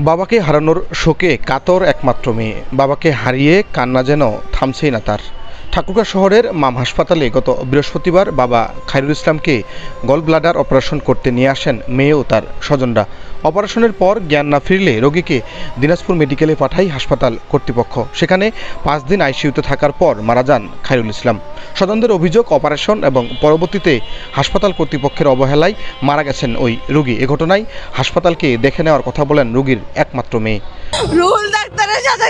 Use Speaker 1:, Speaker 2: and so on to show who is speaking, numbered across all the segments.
Speaker 1: বাবাকে হারানোর শোকে কাতর একমাত্র মেয়ে। বাবাকে হারিয়ে কান্না যেন থামছেই না তার। ঠাকুরগাঁ শহরের মাম হাসপাতালে গত বৃহস্পতিবার বাবা খায়রুল ইসলামকে গল ব্লাডার অপারেশন করতে নিয়ে আসেন মেয়ে ও তার স্বজনরা। অপারেশনের পর জ্ঞান না ফিরলে রোগীকে দিনাজপুর মেডিকেলে পাঠায় হাসপাতাল কর্তৃপক্ষ। সেখানে পাঁচ দিন আইসিইউতে থাকার পর মারা যান খায়রুল ইসলাম। স্বজনদের অভিযোগ, অপারেশন এবং পরবর্তীতে হাসপাতাল কর্তৃপক্ষের অবহেলায় মারা গেছেন ওই রোগী। এ ঘটনায় হাসপাতালকে দেখে নেওয়ার কথা বলেন রোগীর একমাত্র মেয়ে।
Speaker 2: রুহুল ডাক্তারের সাথে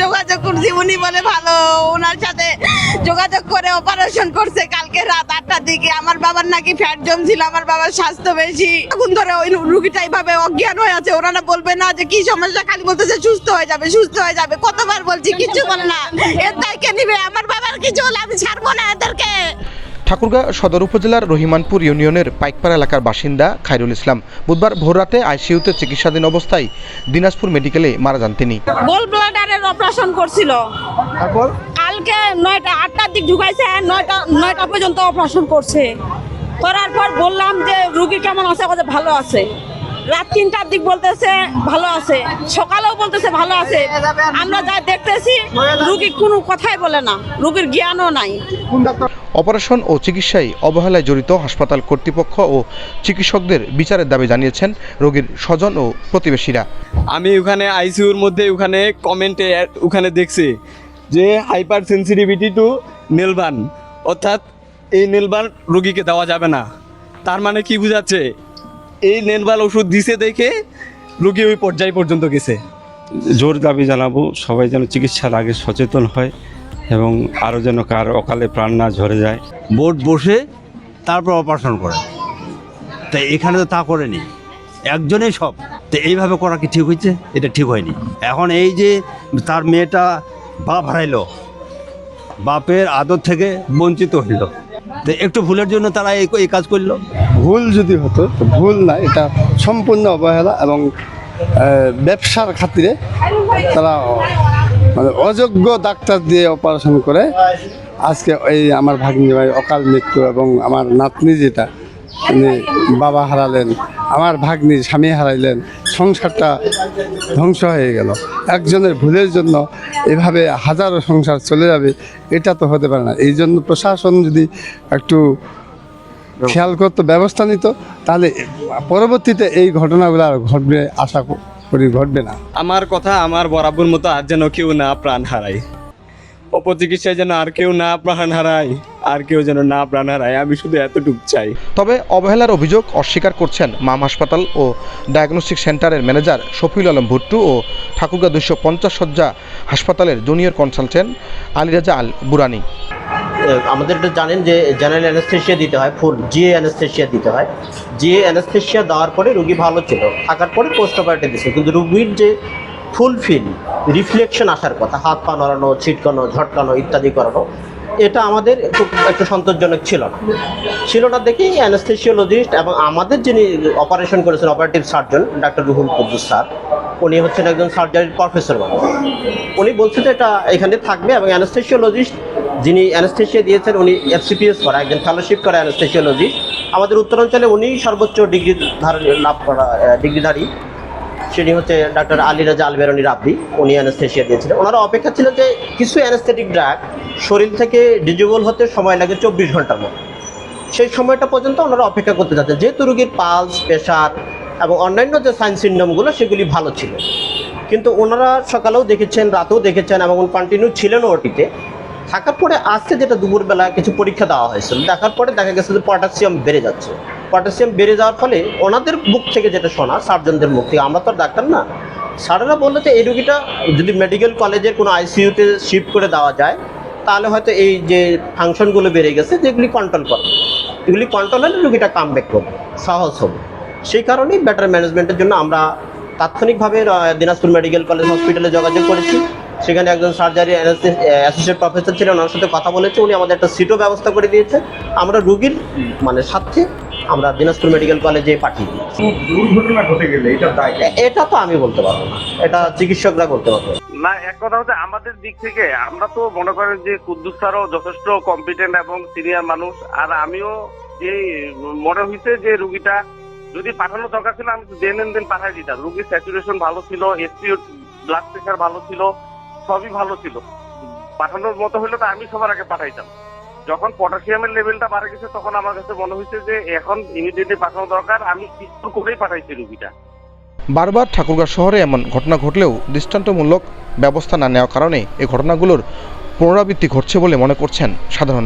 Speaker 2: যোগাযোগ করছি উনি বলে ভালো। ওনার সাথে যোগাযোগ করে অপারেশন করছে কালকে রাত আটটার দিকে। আমার বাবার নাকি ফ্যাট জমছিল আমার বাবার স্বাস্থ্য বেশি। এখন ধরে ওই রুগীটা এইভাবে অজ্ঞান হয়ে আছে। ওনারা বলবে না যে, কি সমস্যা? খালি বলতেছে, সুস্থ হয়ে যাবে, সুস্থ হয়ে যাবে। কতবার বলছি কিছু বলে না। এর দায় কে নিবে। আমার বাবার কিছু হলে আমি ছাড়বো না।
Speaker 1: ঠাকুরগাঁ সদর উপজেলার রহিমানপুর ইউনিয়নের পাইকপাড়া এলাকার বাসিন্দা খায়রুল ইসলাম। বুধবার ভোররাতে আইসিইউতে চিকিৎসাধীন অবস্থায় দিনাজপুর মেডিকেলে মারা যান তিনি।
Speaker 2: গোল ব্লাডারের অপারেশন করছিল।
Speaker 3: তারপর?
Speaker 2: কালকে নয়টা আটটার দিক ঢুকাইছে নয়টা নয়টা পর্যন্ত অপারেশন করছে। করার পর বললাম যে রুগী কেমন আছে? ভালো আছে। রাত তিনটার দিক বলতেছে ভালো আছে। সকালেও বলতেছে ভালো আছে। আমরা যা দেখতেছি রুগী কোনো কথাই বলে না। রুগীর জ্ঞানও নাই।
Speaker 1: অপারেশন ও চিকিৎসায় অবহেলায় জড়িত হাসপাতাল কর্তৃপক্ষ ও চিকিৎসকদের বিচারের দাবি জানিয়েছেন রোগীর স্বজন ও প্রতিবেশীরা।
Speaker 4: আমি ওখানে আইসিইউর মধ্যে ওখানে কমেন্টে ওখানে দেখছি যে হাইপার সেন্সিটিভিটি টু নেলবান অর্থাৎ এই নেলবান রোগীকে দেওয়া যাবে না। তার মানে কি বোঝাচ্ছে? এই নেলবান ওষুধ দিছে দেখে রোগী ওই পর্যায় পর্যন্ত গেছে।
Speaker 5: জোর দাবি জানাব সবাই যেন চিকিৎসার আগে সচেতন হয় এবং আরও যেন কার অকালে প্রাণ না ঝরে যায়।
Speaker 6: বোর্ড বসে তারপর অপারেশন করে। তাই এখানে তো তা করেনি। একজনেই সব। তো এইভাবে করা কি ঠিক হয়েছে? এটা ঠিক হয়নি। এখন এই যে তার মেয়েটা বাপ হারাইলো বাপের আদর থেকে বঞ্চিত হইল। তো একটু ভুলের জন্য তারা এই কাজ করল।
Speaker 3: ভুল যদি হতো, তো ভুল না, এটা সম্পূর্ণ অবহেলা এবং ব্যবসার খাতিরে তারা মানে অযোগ্য ডাক্তার দিয়ে অপারেশন করে আজকে এই আমার ভাগ্নি ভাই অকাল মৃত্যু এবং আমার নাতনি যেটা উনি বাবা হারালেন, আমার ভাগ্নি স্বামী হারাইলেন সংসারটা ধ্বংস হয়ে গেল। একজনের ভুলের জন্য এভাবে হাজারো সংসার চলে যাবে, এটা তো হতে পারে না। এই জন্য প্রশাসন যদি একটু খেয়াল করতো, ব্যবস্থা নিত, তাহলে পরবর্তীতে এই ঘটনাগুলো আর ঘটবে, আশা করি ঘটবে না।
Speaker 4: আমার কথা আমার বরাবর মতো আর যেন কেউ না প্রাণ হারায়। অপচিকিৎসায় যেন আর কেউ না প্রাণ হারায় আর কেউ যেন না প্রাণ হারায় আমি শুধু এতটুকু চাই।
Speaker 1: তবে অবহেলার অভিযোগ অস্বীকার করছেন মাম হাসপাতাল ও ডায়াগনস্টিক সেন্টারের ম্যানেজার শফিউল আলম ভুট্টু ও ঠাকুরগাঁ দুশো পঞ্চাশ সজ্জা হাসপাতালের জুনিয়র কনসালটেন্ট আলিরাজা আল বুরানি।
Speaker 7: আমাদের এটা জানেন যে জেনারেল অ্যানেস্থেশিয়া দিতে হয় ফুল জিএ অ্যানেস্থেশিয়া দিতে হয়। জিএ অ্যানেস্থেশিয়া দেওয়ার পরে রুগী ভালো ছিল থাকার পরে পোস্ট অপারেটিভ দিচ্ছে কিন্তু রুগীর যে ফুল ফিল, রিফ্লেকশন আসার কথা, হাত পা নড়ানো, ছিটকানো, ঝটকানো ইত্যাদি করানো, এটা আমাদের একটু একটু সন্তোষজনক ছিল না। ছিল না দেখেই অ্যানেস্থেশিওলজিস্ট এবং আমাদের যিনি অপারেশন করেছেন, operative surgeon, doctor Ruhul Quddus sir, উনি হচ্ছেন একজন সার্জারির প্রফেসর মানুষ উনি বলছেন যে এটা এখানে থাকবে এবং অ্যানেস্থেশিওলজিস্ট যিনি অ্যানেস্থেশিয়া দিয়েছেন, উনি এফসিপিএস করা, একজন ফেলোশিপ করা অ্যানেস্থেশিওলজিস্ট আমাদের উত্তরাঞ্চলে উনি সর্বোচ্চ ডিগ্রি ধারণ, লাভ করা ডিগ্রিধারী। সেটি হচ্ছে ডাক্তার আলী রাজা আলবেরনি রাব্বি উনি অ্যানেস্থেশিয়া দিয়েছিলেন। ওনারা অপেক্ষা ছিল যে কিছু অ্যানেস্থেটিক ড্রাগ শরীর থেকে ডিজিবল হতে সময় লাগে চব্বিশ ঘণ্টার মতো। সেই সময়টা পর্যন্ত ওনারা অপেক্ষা করতে যাচ্ছেন। যেহেতু রুগীর পালস, প্রেশার এবং অন্যান্য যে সাইন সিন্ডমগুলো সেগুলি ভালো ছিল। কিন্তু ওনারা সকালেও দেখেছেন, রাতেও দেখেছেন এবং কন্টিনিউ ছিলেন ওটিতে। থাকার পরে আজকে যেটা দুপুরবেলা কিছু পরীক্ষা দেওয়া হয়েছিল, দেখার পরে দেখা গেছে যে পটাশিয়াম বেড়ে যাচ্ছে। পটাশিয়াম বেড়ে যাওয়ার ফলে ওনাদের মুখ থেকে যেটা শোনা সার্জনদের মুখ থেকে, আমরা তো আর ডাক্তার না, স্যারেরা বলল যে এই রুগীটা যদি মেডিকেল কলেজের কোনো আইসিইউতে শিফট করে দেওয়া যায়, তাহলে হয়তো এই যে ফাংশনগুলো বেড়ে গেছে, যেগুলি কন্ট্রোল করবে এগুলি কন্ট্রোল হলে রুগীটা কাম ব্যাক করবে, সহজ হবে। সেই কারণেই বেটার ম্যানেজমেন্টের জন্য আমরা তাৎক্ষণিকভাবে দিনাজপুর মেডিকেল কলেজ হসপিটালে যোগাযোগ করেছি। সেখানে একজন সার্জারি অ্যাসোসিয়েট প্রফেসর ছিলেন ওনার সাথে কথা বলেছে উনি আমাদের একটা সিটও ব্যবস্থা করে দিয়েছে। আমরা রুগীর মানে সাথে আমরা দিনাজপুর মেডিকেল কলেজে পাঠিয়ে দিই
Speaker 8: দুর্ঘটনা ঘটে গেলে এটা দায়
Speaker 7: এটা তো আমি বলতে পারব না। এটা চিকিৎসকরা বলতে পারবে।
Speaker 9: না এক কথা হচ্ছে আমাদের দিক থেকে আমরা তো মনে করেন যে কুদ্দুস স্যারও যথেষ্ট কম্পিটেন্ট এবং সিনিয়র মানুষ। আর আমিও যে মনে হয়েছে যে রুগীটা যদি পাঠানোর দরকার ছিল আমি দেন দেন পাঠাই দিতাম। রুগীর স্যাচুরেশন ভালো ছিল এসপি ব্লাড প্রেশার ভালো ছিল। সবই ভালো ছিল। পাঠানোর মতো হলে তো আমি সবার আগে পাঠাইতাম। যখন পটাশিয়ামের লেভেলটা বাড়ে গেছে, তখন আমার কাছে মনে হয়েছে যে এখন ইমিডিয়েটলি পাঠানো দরকার। আমি কিছু করেই পাঠাইছি রুগীটা।
Speaker 1: বারবার ঠাকুরগাঁ শহরে এমন ঘটনা ঘটলেও দৃষ্টান্তমূলক ব্যবস্থা না নেওয়ার কারণে এই ঘটনাগুলোর পুনরাবৃত্তি ঘটছে বলে মনে করছেন সাধারণ